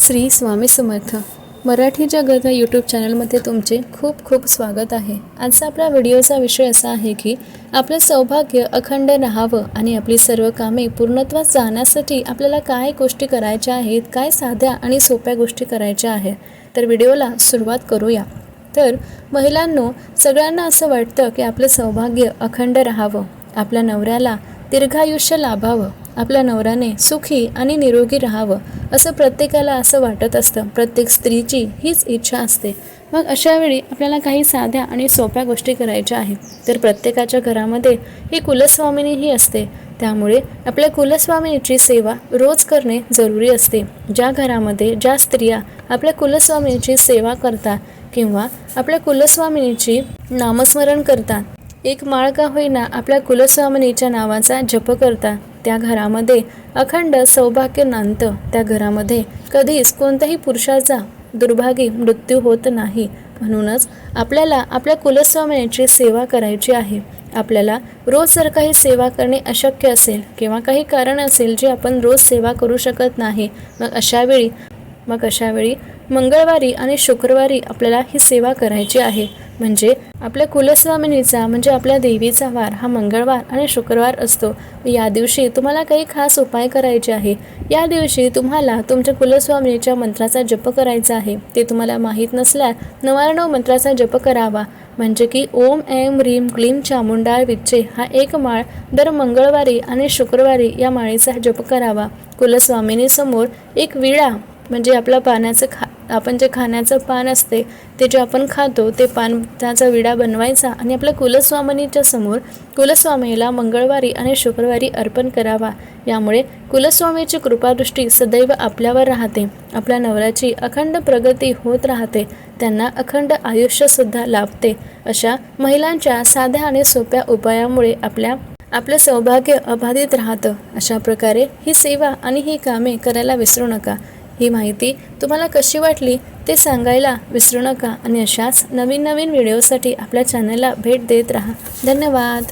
श्री स्वामी समर्थ. मराठी जगत यूट्यूब चॅनलमध्ये तुमचे खूप खूप स्वागत आहे. आजचा आपला व्हिडिओचा विषय असा आहे की आपलं सौभाग्य अखंड राहावं आणि आपली सर्व कामे पूर्णत्वास जाण्यासाठी आपल्याला काय गोष्टी करायच्या आहेत काय साध्या आणि सोप्या गोष्टी करायच्या आहेत तर व्हिडिओला सुरुवात करूया. तर महिलांनो सगळ्यांना असं वाटतं की आपलं सौभाग्य अखंड राहावं आपल्या नवऱ्याला दीर्घायुष्य लाभावं आपल्या नवऱ्याने सुखी आणि निरोगी राहावं असं प्रत्येकाला असं वाटत असतं. प्रत्येक स्त्रीची हीच इच्छा असते. मग अशा वेळी आपल्याला काही साध्या आणि सोप्या गोष्टी करायच्या आहेत. तर प्रत्येकाच्या घरामध्ये ही कुलस्वामिनी ही असते. त्यामुळे आपल्या कुलस्वामिनीची सेवा रोज करणे जरुरी असते. ज्या घरामध्ये ज्या स्त्रिया आपल्या कुलस्वामिनीची सेवा करतात किंवा आपल्या कुलस्वामिनीची नामस्मरण करतात एक माळ का होईना आपल्या कुलस्वामिनीच्या नावाचा जप करतात त्या घरामध्ये अखंड सौभाग्य नांदतं त्या घरामध्ये कधीच कोणत्याही पुरुषाचा दुर्भागी मृत्यू होत नाही. म्हणूनच आपल्याला आपल्या कुलस्वामिनीची सेवा करायची आहे. आपल्याला रोज जर काही सेवा करणे अशक्य असेल किंवा काही कारण असेल जे आपण रोज सेवा करू शकत नाही मग अशावेळी मग अशावेळी मंगळवारी आणि शुक्रवारी आपल्याला ही सेवा करायची आहे. म्हणजे आपल्या कुलस्वामिनीचा म्हणजे आपल्या देवीचा वार हा मंगळवार आणि शुक्रवार असतो. या दिवशी तुम्हाला काही खास उपाय करायचे आहे. या दिवशी तुम्हाला तुमच्या कुलस्वामिनीच्या मंत्राचा जप करायचा आहे. ते तुम्हाला माहीत नसल्यास नवारणव मंत्राचा जप करावा. म्हणजे की ओम ऐम ह्रीम क्लीम चामुंडाळ विच्चे हा एक माळ दर मंगळवारी आणि शुक्रवारी या माळेचा जप करावा. कुलस्वामिनीसमोर एक विळा म्हणजे आपलं पाण्याचं खा आपण जे खाण्याचं पान असते ते जे आपण खातो ते पान त्याचा विडा बनवायचा आणि आपल्या कुलस्वामिनीच्या समोर कुलस्वामीला मंगळवारी आणि शुक्रवारी अर्पण करावा. यामुळे कुलस्वामीची कृपादृष्टी सदैव आपल्यावर राहते. आपल्या नवऱ्याची अखंड प्रगती होत राहते. त्यांना अखंड आयुष्यसुद्धा लाभते. अशा महिलांच्या साध्या आणि सोप्या उपायामुळे आपल्या आपलं सौभाग्य अबाधित राहतं. अशा प्रकारे ही सेवा आणि ही कामे करायला विसरू नका. ही माहिती तुम्हाला कशी वाटली ते सांगायला विसरू नका आणि अशाच नवीन नवीन व्हिडिओसाठी आपल्या चॅनलला भेट देत राहा. धन्यवाद.